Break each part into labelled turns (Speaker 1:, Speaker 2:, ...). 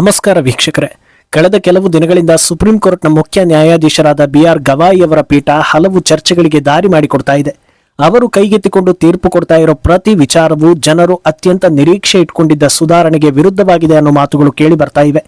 Speaker 1: ನಮಸ್ಕಾರ ವೀಕ್ಷಕರೇ. ಕಳೆದ ಕೆಲವು ದಿನಗಳಿಂದ ಸುಪ್ರೀಂ ಕೋರ್ಟ್ನ ಮುಖ್ಯ ನ್ಯಾಯಾಧೀಶರಾದ ಬಿ ಆರ್ ಗವಾಯಿ ಅವರ ಪೀಠ ಹಲವು ಚರ್ಚೆಗಳಿಗೆ ದಾರಿ ಮಾಡಿಕೊಡ್ತಾ ಇದೆ. ಅವರು ಕೈಗೆತ್ತಿಕೊಂಡು ತೀರ್ಪು ಕೊಡ್ತಾ ಇರೋ ಪ್ರತಿ ವಿಚಾರವು ಜನರು ಅತ್ಯಂತ ನಿರೀಕ್ಷೆ ಇಟ್ಕೊಂಡಿದ್ದ ಸುಧಾರಣೆಗೆ ವಿರುದ್ಧವಾಗಿದೆ ಅನ್ನೋ ಮಾತುಗಳು ಕೇಳಿ ಬರ್ತಾ ಇವೆ.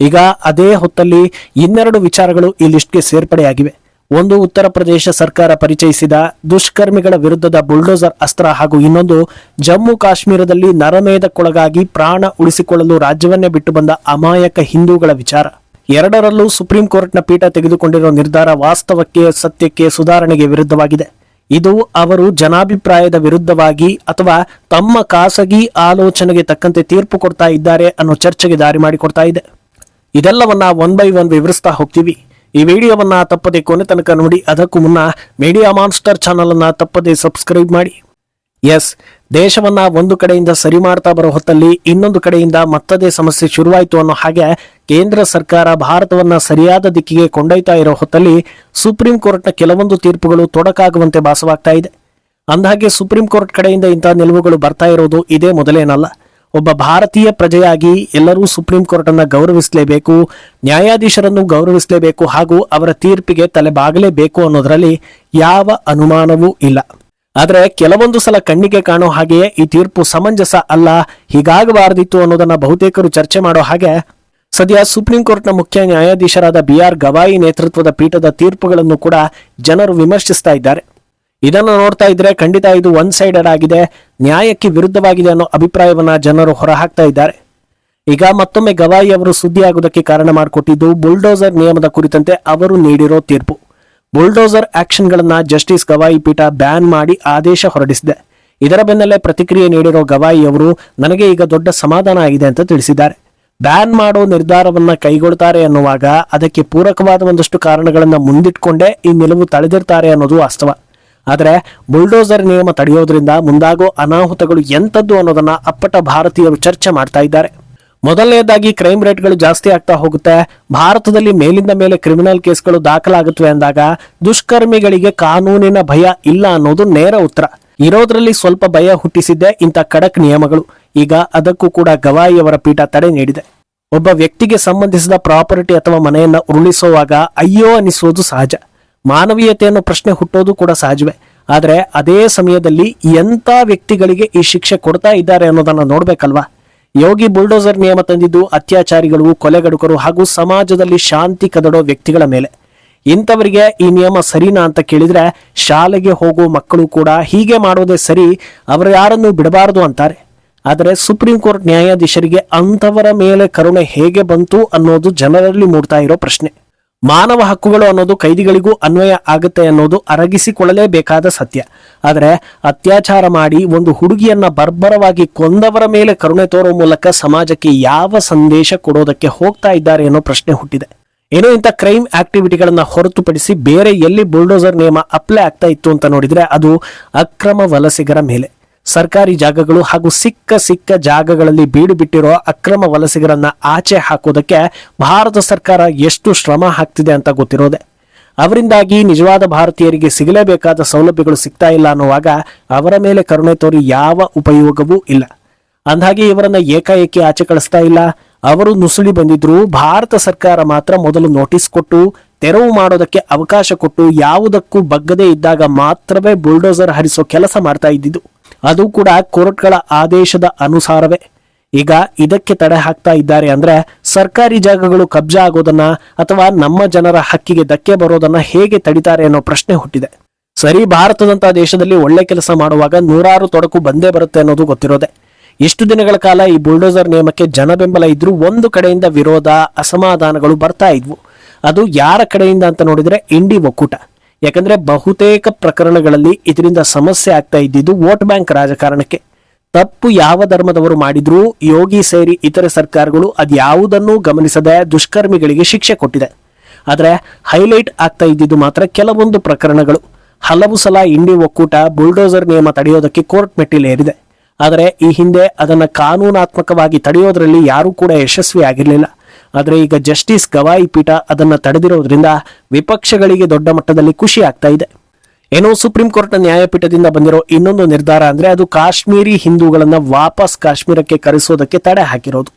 Speaker 1: ಈಗ ಅದೇ ಹೊತ್ತಲ್ಲಿ ಇನ್ನೆರಡು ವಿಚಾರಗಳು ಈ ಲಿಸ್ಟ್ಗೆ ಸೇರ್ಪಡೆಯಾಗಿವೆ. ಒಂದು ಉತ್ತರ ಪ್ರದೇಶ ಸರ್ಕಾರ ಪರಿಚಯಿಸಿದ ದುಷ್ಕರ್ಮಿಗಳ ವಿರುದ್ಧದ ಬುಲ್ಡೋಸರ್ ಅಸ್ತ್ರ ಹಾಗೂ ಇನ್ನೊಂದು ಜಮ್ಮು ಕಾಶ್ಮೀರದಲ್ಲಿ ನರಮೇಧಕ್ಕೊಳಗಾಗಿ ಪ್ರಾಣ ಉಳಿಸಿಕೊಳ್ಳಲು ರಾಜ್ಯವನ್ನೇ ಬಿಟ್ಟು ಬಂದ ಅಮಾಯಕ ಹಿಂದೂಗಳ ವಿಚಾರ. ಎರಡರಲ್ಲೂ ಸುಪ್ರೀಂ ಕೋರ್ಟ್ನ ಪೀಠ ತೆಗೆದುಕೊಂಡಿರುವ ನಿರ್ಧಾರ ವಾಸ್ತವಕ್ಕೆ ಸತ್ಯಕ್ಕೆ ಸುಧಾರಣೆಗೆ ವಿರುದ್ಧವಾಗಿದೆ. ಇದು ಅವರು ಜನಾಭಿಪ್ರಾಯದ ವಿರುದ್ಧವಾಗಿ ಅಥವಾ ತಮ್ಮ ಖಾಸಗಿ ಆಲೋಚನೆಗೆ ತಕ್ಕಂತೆ ತೀರ್ಪು ಕೊಡ್ತಾ ಇದ್ದಾರೆ ಅನ್ನೋ ಚರ್ಚೆಗೆ ದಾರಿ ಮಾಡಿಕೊಡ್ತಾ ಇದೆ. ಇದೆಲ್ಲವನ್ನ ಒನ್ ಬೈ ಒನ್ ವಿವರಿಸ್ತಾ ಹೋಗ್ತೀವಿ. ಈ ವಿಡಿಯೋವನ್ನು ತಪ್ಪದೆ ಕೊನೆ ತನಕ ನೋಡಿ, ಅದಕ್ಕೂ ಮುನ್ನ ಮೀಡಿಯಾ ಮಾನ್ಸ್ಟರ್ ಚಾನಲನ್ನು ತಪ್ಪದೆ ಸಬ್ಸ್ಕ್ರೈಬ್ ಮಾಡಿ. ಎಸ್ ದೇಶವನ್ನ ಒಂದು ಕಡೆಯಿಂದ ಸರಿ ಮಾಡ್ತಾ ಬರೋ ಹೊತ್ತಲ್ಲಿ ಇನ್ನೊಂದು ಕಡೆಯಿಂದ ಮತ್ತದೇ ಸಮಸ್ಯೆ ಶುರುವಾಯಿತು ಅನ್ನೋ ಹಾಗೆ ಕೇಂದ್ರ ಸರ್ಕಾರ ಭಾರತವನ್ನ ಸರಿಯಾದ ದಿಕ್ಕಿಗೆ ಕೊಂಡೊಯ್ತಾ ಇರೋ ಹೊತ್ತಲ್ಲಿ ಸುಪ್ರೀಂ ಕೋರ್ಟ್ನ ಕೆಲವೊಂದು ತೀರ್ಪುಗಳು ತೊಡಕಾಗುವಂತೆ ಭಾಸವಾಗ್ತಾ ಇದೆ. ಅಂದಹಾಗೆ ಸುಪ್ರೀಂ ಕೋರ್ಟ್ ಕಡೆಯಿಂದ ಇಂತಹ ನಿಲುವುಗಳು ಬರ್ತಾ ಇರೋದು ಇದೇ ಮೊದಲೇನಲ್ಲ. ಒಬ್ಬ ಭಾರತೀಯ ಪ್ರಜೆಯಾಗಿ ಎಲ್ಲರೂ ಸುಪ್ರೀಂ ಕೋರ್ಟ್ ಅನ್ನ ಗೌರವಿಸಲೇಬೇಕು, ನ್ಯಾಯಾಧೀಶರನ್ನು ಗೌರವಿಸಲೇಬೇಕು ಹಾಗೂ ಅವರ ತೀರ್ಪಿಗೆ ತಲೆ ಬಾಗಲೇಬೇಕು ಅನ್ನೋದರಲ್ಲಿ ಯಾವ ಅನುಮಾನವೂ ಇಲ್ಲ. ಆದರೆ ಕೆಲವೊಂದು ಸಲ ಕಣ್ಣಿಗೆ ಕಾಣೋ ಹಾಗೆಯೇ ಈ ತೀರ್ಪು ಸಮಂಜಸ ಅಲ್ಲ, ಹೀಗಾಗಬಾರದಿತ್ತು ಅನ್ನೋದನ್ನ ಬಹುತೇಕರು ಚರ್ಚೆ ಮಾಡೋ ಹಾಗೆ ಸದ್ಯ ಸುಪ್ರೀಂ ಕೋರ್ಟ್ನ ಮುಖ್ಯ ನ್ಯಾಯಾಧೀಶರಾದ ಬಿ ಆರ್ ಗವಾಯಿ ನೇತೃತ್ವದ ಪೀಠದ ತೀರ್ಪುಗಳನ್ನು ಕೂಡ ಜನರು ವಿಮರ್ಶಿಸ್ತಾ ಇದ್ದಾರೆ. ಇದನ್ನು ನೋಡ್ತಾ ಇದ್ರೆ ಖಂಡಿತ ಇದು ಒನ್ ಸೈಡೆಡ್ ಆಗಿದೆ. ನ್ಯಾಯಕ್ಕೆ ವಿರುದ್ಧವಾಗಿದೆ ಅನ್ನೋ ಅಭಿಪ್ರಾಯವನ್ನ ಜನರು ಹೊರಹಾಕ್ತಾ ಇದ್ದಾರೆ. ಈಗ ಮತ್ತೊಮ್ಮೆ ಗವಾಯಿ ಅವರು ಸುದ್ದಿಯಾಗುವುದಕ್ಕೆ ಕಾರಣ ಮಾಡಿಕೊಟ್ಟಿದ್ದು ಬುಲ್ಡೋಸರ್ ನಿಯಮದ ಕುರಿತಂತೆ ಅವರು ನೀಡಿರೋ ತೀರ್ಪು. ಬುಲ್ಡೋಸರ್ ಆಕ್ಷನ್ಗಳನ್ನ ಜಸ್ಟಿಸ್ ಗವಾಯಿ ಪೀಠ ಬ್ಯಾನ್ ಮಾಡಿ ಆದೇಶ ಹೊರಡಿಸಿದೆ. ಇದರ ಬೆನ್ನಲ್ಲೇ ಪ್ರತಿಕ್ರಿಯೆ ನೀಡಿರೋ ಗವಾಯಿ ಅವರು, ನನಗೆ ಈಗ ದೊಡ್ಡ ಸಮಾಧಾನ ಆಗಿದೆ ಅಂತ ತಿಳಿಸಿದ್ದಾರೆ. ಬ್ಯಾನ್ ಮಾಡೋ ನಿರ್ಧಾರವನ್ನ ಕೈಗೊಳ್ತಾರೆ ಅನ್ನುವಾಗ ಅದಕ್ಕೆ ಪೂರಕವಾದ ಒಂದಷ್ಟು ಕಾರಣಗಳನ್ನ ಮುಂದಿಟ್ಕೊಂಡೇ ಈ ನಿಲುವು ತಳೆದಿರ್ತಾರೆ ಅನ್ನೋದು ವಾಸ್ತವ. ಆದರೆ ಬುಲ್ಡೋಸರ್ ನಿಯಮ ತಡೆಯೋದ್ರಿಂದ ಮುಂದಾಗೋ ಅನಾಹುತಗಳು ಎಂಥದ್ದು ಅನ್ನೋದನ್ನ ಅಪ್ಪಟ ಭಾರತೀಯರು ಚರ್ಚೆ ಮಾಡ್ತಾ ಇದ್ದಾರೆ. ಮೊದಲನೇದಾಗಿ ಕ್ರೈಮ್ ರೇಟ್ಗಳು ಜಾಸ್ತಿ ಆಗ್ತಾ ಹೋಗುತ್ತೆ. ಭಾರತದಲ್ಲಿ ಮೇಲಿಂದ ಮೇಲೆ ಕ್ರಿಮಿನಲ್ ಕೇಸ್ಗಳು ದಾಖಲಾಗುತ್ತವೆ ಅಂದಾಗ ದುಷ್ಕರ್ಮಿಗಳಿಗೆ ಕಾನೂನಿನ ಭಯ ಇಲ್ಲ ಅನ್ನೋದು ನೇರ ಉತ್ತರ. ಇರೋದ್ರಲ್ಲಿ ಸ್ವಲ್ಪ ಭಯ ಹುಟ್ಟಿಸಿದ್ದೆ ಇಂಥ ಖಡಕ್ ನಿಯಮಗಳು. ಈಗ ಅದಕ್ಕೂ ಕೂಡ ಗವಾಯಿಯವರ ಪೀಠ ತಡೆ ನೀಡಿದೆ. ಒಬ್ಬ ವ್ಯಕ್ತಿಗೆ ಸಂಬಂಧಿಸಿದ ಪ್ರಾಪರ್ಟಿ ಅಥವಾ ಮನೆಯನ್ನ ಉರುಳಿಸುವಾಗ ಅಯ್ಯೋ ಅನಿಸೋದು ಸಹಜ. ಮಾನವೀಯತೆ ಅನ್ನೋ ಪ್ರಶ್ನೆ ಹುಟ್ಟೋದು ಕೂಡ ಸಹಜವೇ. ಆದರೆ ಅದೇ ಸಮಯದಲ್ಲಿ ಎಂಥ ವ್ಯಕ್ತಿಗಳಿಗೆ ಈ ಶಿಕ್ಷೆ ಕೊಡ್ತಾ ಇದ್ದಾರೆ ಅನ್ನೋದನ್ನ ನೋಡ್ಬೇಕಲ್ವಾ? ಯೋಗಿ ಬುಲ್ಡೋಸರ್ ನಿಯಮ ತಂದಿದ್ದು ಅತ್ಯಾಚಾರಿಗಳು ಕೊಲೆಗಡುಕರು ಹಾಗೂ ಸಮಾಜದಲ್ಲಿ ಶಾಂತಿ ಕದಡೋ ವ್ಯಕ್ತಿಗಳ ಮೇಲೆ. ಇಂಥವರಿಗೆ ಈ ನಿಯಮ ಸರಿನಾ ಅಂತ ಕೇಳಿದ್ರೆ ಶಾಲೆಗೆ ಹೋಗೋ ಮಕ್ಕಳು ಕೂಡ ಹೀಗೆ ಮಾಡೋದೇ ಸರಿ, ಅವರು ಯಾರನ್ನು ಬಿಡಬಾರದು ಅಂತಾರೆ. ಆದರೆ ಸುಪ್ರೀಂ ಕೋರ್ಟ್ ನ್ಯಾಯಾಧೀಶರಿಗೆ ಅಂಥವರ ಮೇಲೆ ಕರುಣೆ ಹೇಗೆ ಬಂತು ಅನ್ನೋದು ಜನರಲ್ಲಿ ಮೂಡ್ತಾ ಇರೋ ಪ್ರಶ್ನೆ. ಮಾನವ ಹಕ್ಕುಗಳು ಅನ್ನೋದು ಕೈದಿಗಳಿಗೂ ಅನ್ವಯ ಆಗುತ್ತೆ ಅನ್ನೋದು ಅರಗಿಸಿಕೊಳ್ಳಲೇಬೇಕಾದ ಸತ್ಯ. ಆದರೆ ಅತ್ಯಾಚಾರ ಮಾಡಿ ಒಂದು ಹುಡುಗಿಯನ್ನ ಬರ್ಬರವಾಗಿ ಕೊಂದವರ ಮೇಲೆ ಕರುಣೆ ತೋರೋ ಮೂಲಕ ಸಮಾಜಕ್ಕೆ ಯಾವ ಸಂದೇಶ ಕೊಡೋದಕ್ಕೆ ಹೋಗ್ತಾ ಇದ್ದಾರೆ ಅನ್ನೋ ಪ್ರಶ್ನೆ ಹುಟ್ಟಿದೆ. ಏನೋ ಇಂಥ ಕ್ರೈಮ್ ಆಕ್ಟಿವಿಟಿಗಳನ್ನ ಹೊರತುಪಡಿಸಿ ಬೇರೆ ಎಲ್ಲಿ ಬುಲ್ಡೋಸರ್ ನಿಯಮ ಅಪ್ಲೈ ಆಗ್ತಾ ಇತ್ತು ಅಂತ ನೋಡಿದ್ರೆ ಅದು ಅಕ್ರಮ ವಲಸಿಗರ ಮೇಲೆ. ಸರ್ಕಾರಿ ಜಾಗಗಳು ಹಾಗೂ ಸಿಕ್ಕ ಸಿಕ್ಕ ಜಾಗಗಳಲ್ಲಿ ಬೀಡು ಬಿಟ್ಟಿರೋ ಅಕ್ರಮ ವಲಸಿಗರನ್ನ ಆಚೆ ಹಾಕೋದಕ್ಕೆ ಭಾರತ ಸರ್ಕಾರ ಎಷ್ಟು ಶ್ರಮ ಹಾಕ್ತಿದೆ ಅಂತ ಗೊತ್ತಿರೋದೆ. ಅವರಿಂದಾಗಿ ನಿಜವಾದ ಭಾರತೀಯರಿಗೆ ಸಿಗಲೇಬೇಕಾದ ಸೌಲಭ್ಯಗಳು ಸಿಗ್ತಾ ಇಲ್ಲ ಅನ್ನುವಾಗ ಅವರ ಮೇಲೆ ಕರುಣೆ ತೋರಿ ಯಾವ ಉಪಯೋಗವೂ ಇಲ್ಲ. ಅಂದಾಗೆ ಇವರನ್ನ ಏಕಾಏಕಿ ಆಚೆ ಕಳಿಸ್ತಾ ಇಲ್ಲ. ಅವರು ನುಸುಳಿ ಬಂದಿದ್ರು ಭಾರತ ಸರ್ಕಾರ ಮಾತ್ರ ಮೊದಲು ನೋಟಿಸ್ ಕೊಟ್ಟು, ತೆರವು ಮಾಡೋದಕ್ಕೆ ಅವಕಾಶ ಕೊಟ್ಟು ಯಾವುದಕ್ಕೂ ಬಗ್ಗದೇ ಇದ್ದಾಗ ಮಾತ್ರವೇ ಬುಲ್ಡೋಸರ್ ಹರಿಸೋ ಕೆಲಸ ಮಾಡ್ತಾ ಇದ್ದಿದ್ದು. ಅದು ಕೂಡ ಕೋರ್ಟ್ಗಳ ಆದೇಶದ ಅನುಸಾರವೇ. ಈಗ ಇದಕ್ಕೆ ತಡೆ ಹಾಕ್ತಾ ಇದ್ದಾರೆ ಅಂದ್ರೆ ಸರ್ಕಾರಿ ಜಾಗಗಳು ಕಬ್ಜಾ ಆಗೋದನ್ನ ಅಥವಾ ನಮ್ಮ ಜನರ ಹಕ್ಕಿಗೆ ಧಕ್ಕೆ ಬರೋದನ್ನ ಹೇಗೆ ತಡಿತಾರೆ ಅನ್ನೋ ಪ್ರಶ್ನೆ ಹುಟ್ಟಿದೆ. ಸರಿ ಭಾರತದಂತಹ ದೇಶದಲ್ಲಿ ಒಳ್ಳೆ ಕೆಲಸ ಮಾಡುವಾಗ ನೂರಾರು ತೊಡಕು ಬಂದೇ ಬರುತ್ತೆ ಅನ್ನೋದು ಗೊತ್ತಿರೋದೆ. ಇಷ್ಟು ದಿನಗಳ ಕಾಲ ಈ ಬುಲ್ಡೋಸರ್ ನಿಯಮಕ್ಕೆ ಜನ ಬೆಂಬಲ ಇದ್ರೂ ಒಂದು ಕಡೆಯಿಂದ ವಿರೋಧ, ಅಸಮಾಧಾನಗಳು ಬರ್ತಾ ಇದ್ವು. ಅದು ಯಾರ ಕಡೆಯಿಂದ ಅಂತ ನೋಡಿದ್ರೆ ಇಂಡಿ ಒಕ್ಕೂಟ ಯಾಕಂದ್ರೆ ಬಹುತೇಕ ಪ್ರಕರಣಗಳಲ್ಲಿ ಇದರಿಂದ ಸಮಸ್ಯೆ ಆಗ್ತಾ ಇದ್ದಿದ್ದು ವೋಟ್ ಬ್ಯಾಂಕ್ ರಾಜಕಾರಣಕ್ಕೆ. ತಪ್ಪು ಯಾವ ಧರ್ಮದವರು ಮಾಡಿದ್ರೂ ಯೋಗಿ ಸೇರಿ ಇತರೆ ಸರ್ಕಾರಗಳು ಅದ್ಯಾವುದನ್ನೂ ಗಮನಿಸದೆ ದುಷ್ಕರ್ಮಿಗಳಿಗೆ ಶಿಕ್ಷೆ ಕೊಟ್ಟಿದೆ. ಆದರೆ ಹೈಲೈಟ್ ಆಗ್ತಾ ಇದ್ದಿದ್ದು ಮಾತ್ರ ಕೆಲವೊಂದು ಪ್ರಕರಣಗಳು. ಹಲವು ಸಲ ಇಂಡಿ ಒಕ್ಕೂಟ, ಬುಲ್ಡೋಸರ್ ನಿಯಮ ತಡೆಯೋದಕ್ಕೆ ಕೋರ್ಟ್ ಮೆಟ್ಟಿಲೇರಿದೆ. ಆದರೆ ಈ ಹಿಂದೆ ಅದನ್ನು ಕಾನೂನಾತ್ಮಕವಾಗಿ ತಡೆಯೋದರಲ್ಲಿ ಯಾರೂ ಕೂಡ ಯಶಸ್ವಿ ಆಗಿರಲಿಲ್ಲ ಆದರೆ ಈಗ ಜಸ್ಟಿಸ್ ಗವಾಯಿ ಪೀಠ ಅದನ್ನು ತಡೆದಿರೋದ್ರಿಂದ ವಿಪಕ್ಷಗಳಿಗೆ ದೊಡ್ಡ ಮಟ್ಟದಲ್ಲಿ ಖುಷಿ ಆಗ್ತಾ ಇದೆ. ಏನೋ ಸುಪ್ರೀಂ ಕೋರ್ಟ್ನ ನ್ಯಾಯಪೀಠದಿಂದ ಬಂದಿರೋ ಇನ್ನೊಂದು ನಿರ್ಧಾರ ಅಂದ್ರೆ ಅದು ಕಾಶ್ಮೀರಿ ಹಿಂದೂಗಳನ್ನು ವಾಪಸ್ ಕಾಶ್ಮೀರಕ್ಕೆ ಕರೆಸೋದಕ್ಕೆ ತಡೆ ಹಾಕಿರೋದು.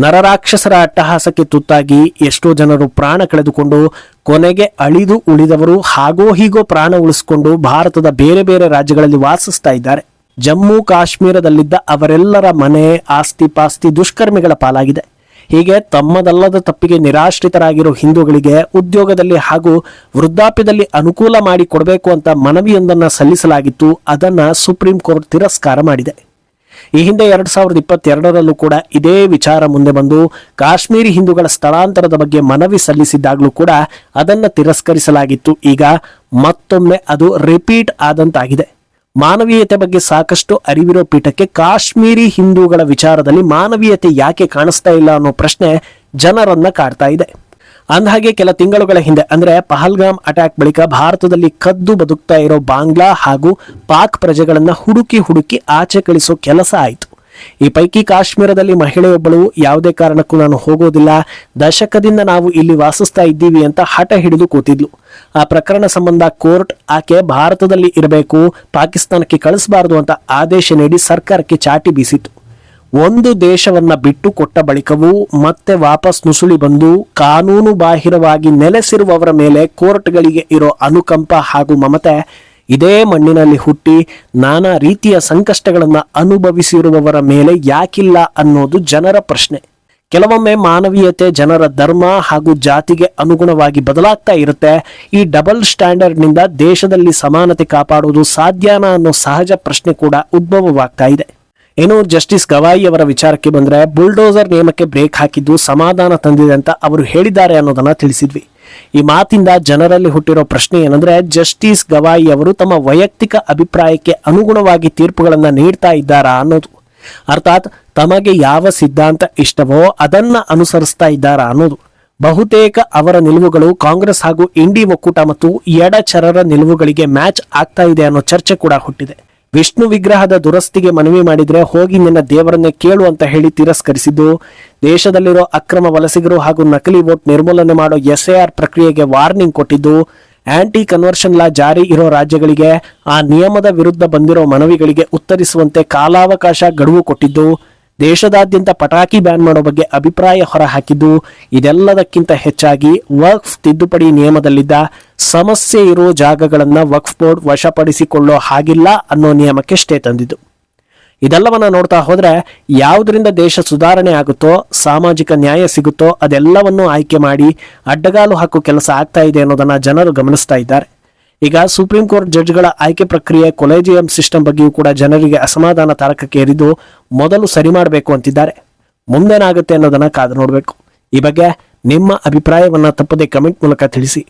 Speaker 1: ನರರಾಕ್ಷಸರ ಅಟ್ಟಹಾಸಕ್ಕೆ ತುತ್ತಾಗಿ ಎಷ್ಟೋ ಜನರು ಪ್ರಾಣ ಕಳೆದುಕೊಂಡು ಕೊನೆಗೆ ಅಳಿದು ಉಳಿದವರು ಹಾಗೋ ಹೀಗೋ ಪ್ರಾಣ ಉಳಿಸಿಕೊಂಡು ಭಾರತದ ಬೇರೆ ಬೇರೆ ರಾಜ್ಯಗಳಲ್ಲಿ ವಾಸಿಸ್ತಾ ಇದ್ದಾರೆ. ಜಮ್ಮು ಕಾಶ್ಮೀರದಲ್ಲಿದ್ದ ಅವರೆಲ್ಲರ ಮನೆ ಆಸ್ತಿ ಪಾಸ್ತಿ ದುಷ್ಕರ್ಮಿಗಳ ಪಾಲಾಗಿದೆ. ಹೀಗೆ ತಮ್ಮದಲ್ಲದ ತಪ್ಪಿಗೆ ನಿರಾಶ್ರಿತರಾಗಿರೋ ಹಿಂದೂಗಳಿಗೆ ಉದ್ಯೋಗದಲ್ಲಿ ಹಾಗೂ ವೃದ್ಧಾಪ್ಯದಲ್ಲಿ ಅನುಕೂಲ ಮಾಡಿ ಕೊಡಬೇಕು ಅಂತ ಮನವಿಯೊಂದನ್ನು ಸಲ್ಲಿಸಲಾಗಿತ್ತು, ಅದನ್ನು ಸುಪ್ರೀಂ ಕೋರ್ಟ್ ತಿರಸ್ಕಾರ ಮಾಡಿದೆ. ಈ ಹಿಂದೆ ಎರಡ್ ಸಾವಿರದ ಇಪ್ಪತ್ತೆರಡರಲ್ಲೂ ಕೂಡ ಇದೇ ವಿಚಾರ ಮುಂದೆ ಬಂದು ಕಾಶ್ಮೀರಿ ಹಿಂದೂಗಳ ಸ್ಥಳಾಂತರದ ಬಗ್ಗೆ ಮನವಿ ಸಲ್ಲಿಸಿದ್ದಾಗಲೂ ಕೂಡ ಅದನ್ನು ತಿರಸ್ಕರಿಸಲಾಗಿತ್ತು. ಈಗ ಮತ್ತೊಮ್ಮೆ ಅದು ರಿಪೀಟ್ ಆದಂತಾಗಿದೆ. ಮಾನವೀಯತೆ ಬಗ್ಗೆ ಸಾಕಷ್ಟು ಅರಿವಿರೋ ಪೀಠಕ್ಕೆ ಕಾಶ್ಮೀರಿ ಹಿಂದೂಗಳ ವಿಚಾರದಲ್ಲಿ ಮಾನವೀಯತೆ ಯಾಕೆ ಕಾಣಿಸ್ತಾ ಇಲ್ಲ ಅನ್ನೋ ಪ್ರಶ್ನೆ ಜನರನ್ನ ಕಾಡ್ತಾ ಇದೆ. ಅಂದಹಾಗೆ ಕೆಲ ತಿಂಗಳುಗಳ ಹಿಂದೆ, ಅಂದ್ರೆ ಪಹಲ್ಗಾಮ್ ಅಟ್ಯಾಕ್ ಬಳಿಕ ಭಾರತದಲ್ಲಿ ಕದ್ದು ಬದುಕ್ತಾ ಇರೋ ಬಾಂಗ್ಲಾ ಹಾಗೂ ಪಾಕ್ ಪ್ರಜೆಗಳನ್ನ ಹುಡುಕಿ ಹುಡುಕಿ ಆಚೆ ಕಳಿಸೋ ಕೆಲಸ ಆಯಿತು. ಈ ಪೈಕಿ ಕಾಶ್ಮೀರದಲ್ಲಿ ಮಹಿಳೆಯೊಬ್ಬಳು ಯಾವುದೇ ಕಾರಣಕ್ಕೂ ನಾನು ಹೋಗೋದಿಲ್ಲ. ದಶಕದಿಂದ ನಾವು ಇಲ್ಲಿ ವಾಸಿಸ್ತಾ ಇದ್ದೀವಿ ಅಂತ ಹಠ ಹಿಡಿದು ಕೂತಿದ್ಲು. ಆ ಪ್ರಕರಣ ಸಂಬಂಧ ಕೋರ್ಟ್ ಆಕೆ ಭಾರತದಲ್ಲಿ ಇರಬೇಕು, ಪಾಕಿಸ್ತಾನಕ್ಕೆ ಕಳಿಸಬಾರದು ಅಂತ ಆದೇಶ ನೀಡಿ ಸರ್ಕಾರಕ್ಕೆ ಚಾಟಿ ಬೀಸಿತು ಒಂದು ದೇಶವನ್ನ ಬಿಟ್ಟು ಕೊಟ್ಟ ಬಳಿಕವೂ ಮತ್ತೆ ವಾಪಸ್ ನುಸುಳಿ ಬಂದು ಕಾನೂನು ಬಾಹಿರವಾಗಿ ನೆಲೆಸಿರುವವರ ಮೇಲೆ ಕೋರ್ಟ್ಗಳಿಗೆ ಇರೋ ಅನುಕಂಪ ಹಾಗೂ ಮಮತೆ ಇದೇ ಮಣ್ಣಿನಲ್ಲಿ ಹುಟ್ಟಿ ನಾನಾ ರೀತಿಯ ಸಂಕಷ್ಟಗಳನ್ನು ಅನುಭವಿಸಿರುವವರ ಮೇಲೆ ಯಾಕಿಲ್ಲ ಅನ್ನೋದು ಜನರ ಪ್ರಶ್ನೆ. ಕೆಲವೊಮ್ಮೆ ಮಾನವೀಯತೆ ಜನರ ಧರ್ಮ ಹಾಗೂ ಜಾತಿಗೆ ಅನುಗುಣವಾಗಿ ಬದಲಾಗ್ತಾ ಇರುತ್ತೆ. ಈ ಡಬಲ್ ಸ್ಟ್ಯಾಂಡರ್ಡ್ನಿಂದ ದೇಶದಲ್ಲಿ ಸಮಾನತೆ ಕಾಪಾಡುವುದು ಸಾಧ್ಯನಾ ಅನ್ನೋ ಸಹಜ ಪ್ರಶ್ನೆ ಕೂಡ ಉದ್ಭವವಾಗ್ತಾ ಇದೆ. ಏನು ಜಸ್ಟಿಸ್ ಗವಾಯಿ ಅವರ ವಿಚಾರಕ್ಕೆ ಬಂದರೆ, ಬುಲ್ಡೋಸರ್ ನಿಯಮಕ್ಕೆ ಬ್ರೇಕ್ ಹಾಕಿದ್ದು ಸಮಾಧಾನ ತಂದಿದೆ ಅಂತ ಅವರು ಹೇಳಿದ್ದಾರೆ ಅನ್ನೋದನ್ನ ತಿಳಿಸಿದ್ವಿ. ಈ ಮಾತಿಂದ ಜನರಲ್ಲಿ ಹುಟ್ಟಿರೋ ಪ್ರಶ್ನೆ ಏನಂದ್ರೆ, ಜಸ್ಟಿಸ್ ಗವಾಯಿ ಅವರು ತಮ್ಮ ವೈಯಕ್ತಿಕ ಅಭಿಪ್ರಾಯಕ್ಕೆ ಅನುಗುಣವಾಗಿ ತೀರ್ಪುಗಳನ್ನ ನೀಡ್ತಾ ಇದ್ದಾರಾ ಅನ್ನೋದು. ಅರ್ಥಾತ್ ತಮಗೆ ಯಾವ ಸಿದ್ಧಾಂತ ಇಷ್ಟವೋ ಅದನ್ನ ಅನುಸರಿಸ್ತಾ ಇದ್ದಾರಾ ಅನ್ನೋದು. ಬಹುತೇಕ ಅವರ ನಿಲುವುಗಳು ಕಾಂಗ್ರೆಸ್ ಹಾಗೂ ಇಂಡಿ ಒಕ್ಕೂಟ ಮತ್ತು ಎಡಚರರ ನಿಲುವುಗಳಿಗೆ ಮ್ಯಾಚ್ ಆಗ್ತಾ ಇದೆ ಅನ್ನೋ ಚರ್ಚೆ ಕೂಡ ಹುಟ್ಟಿದೆ. ವಿಷ್ಣು ವಿಗ್ರಹದ ದುರಸ್ತಿಗೆ ಮನವಿ ಮಾಡಿದ್ರೆ ಹೋಗಿ ನಿನ್ನ ದೇವರನ್ನೇ ಕೇಳು ಅಂತ ಹೇಳಿ ತಿರಸ್ಕರಿಸಿದ್ದು, ದೇಶದಲ್ಲಿರೋ ಅಕ್ರಮ ವಲಸಿಗರು ಹಾಗೂ ನಕಲಿ ವೋಟ್ ನಿರ್ಮೂಲನೆ ಮಾಡೋ ಎಸ್ಎಆರ್ ಪ್ರಕ್ರಿಯೆಗೆ ವಾರ್ನಿಂಗ್ ಕೊಟ್ಟಿದ್ದು ಆಂಟಿ ಕನ್ವರ್ಷನ್ ಲಾ ಜಾರಿ ಇರೋ ರಾಜ್ಯಗಳಿಗೆ ಆ ನಿಯಮದ ವಿರುದ್ಧ ಬಂದಿರೋ ಮನವಿಗಳಿಗೆ ಉತ್ತರಿಸುವಂತೆ ಕಾಲಾವಕಾಶ ಗಡುವು ಕೊಟ್ಟಿದ್ದು. ದೇಶದಾದ್ಯಂತ ಪಟಾಕಿ ಬ್ಯಾನ್ ಮಾಡೋ ಬಗ್ಗೆ ಅಭಿಪ್ರಾಯ ಹೊರಹಾಕಿದ್ದು, ಇದೆಲ್ಲದಕ್ಕಿಂತ ಹೆಚ್ಚಾಗಿ ವಕ್ಫ್ ತಿದ್ದುಪಡಿ ನಿಯಮದಲ್ಲಿದ್ದ ಸಮಸ್ಯೆ ಇರೋ ಜಾಗಗಳನ್ನು ವಕ್ಫ್ ಬೋರ್ಡ್ ವಶಪಡಿಸಿಕೊಳ್ಳೋ ಹಾಗಿಲ್ಲ ಅನ್ನೋ ನಿಯಮಕ್ಕೆ ಸ್ಟೇ ತಂದಿದ್ದು. ಇದೆಲ್ಲವನ್ನ ನೋಡ್ತಾ ಹೋದ್ರೆ ಯಾವುದರಿಂದ ದೇಶ ಸುಧಾರಣೆ ಆಗುತ್ತೋ, ಸಾಮಾಜಿಕ ನ್ಯಾಯ ಸಿಗುತ್ತೋ ಅದೆಲ್ಲವನ್ನೂ ಆಯ್ಕೆ ಮಾಡಿ ಅಡ್ಡಗಾಲು ಹಾಕೋ ಕೆಲಸ ಆಗ್ತಾ ಇದೆ ಅನ್ನೋದನ್ನ ಜನರು ಗಮನಿಸ್ತಾ ಇದ್ದಾರೆ. ಈಗ ಸುಪ್ರೀಂ ಕೋರ್ಟ್ ಜಡ್ಜ್ಗಳ ಆಯ್ಕೆ ಪ್ರಕ್ರಿಯೆ ಕೊಲೆಜಿಯಂ ಸಿಸ್ಟಮ್ ಬಗ್ಗೆಯೂ ಕೂಡ ಜನರಿಗೆ ಅಸಮಾಧಾನ ತಾರಕಕ್ಕೆ ಏರಿದ್ದು ಮೊದಲು ಸರಿ ಮಾಡಬೇಕು ಅಂತಿದ್ದಾರೆ. ಮುಂದೇನಾಗುತ್ತೆ ಅನ್ನೋದನ್ನ ಕಾದು ನೋಡಬೇಕು. ಈ ಬಗ್ಗೆ ನಿಮ್ಮ ಅಭಿಪ್ರಾಯವನ್ನು ತಪ್ಪದೆ ಕಮೆಂಟ್ ಮೂಲಕ ತಿಳಿಸಿ.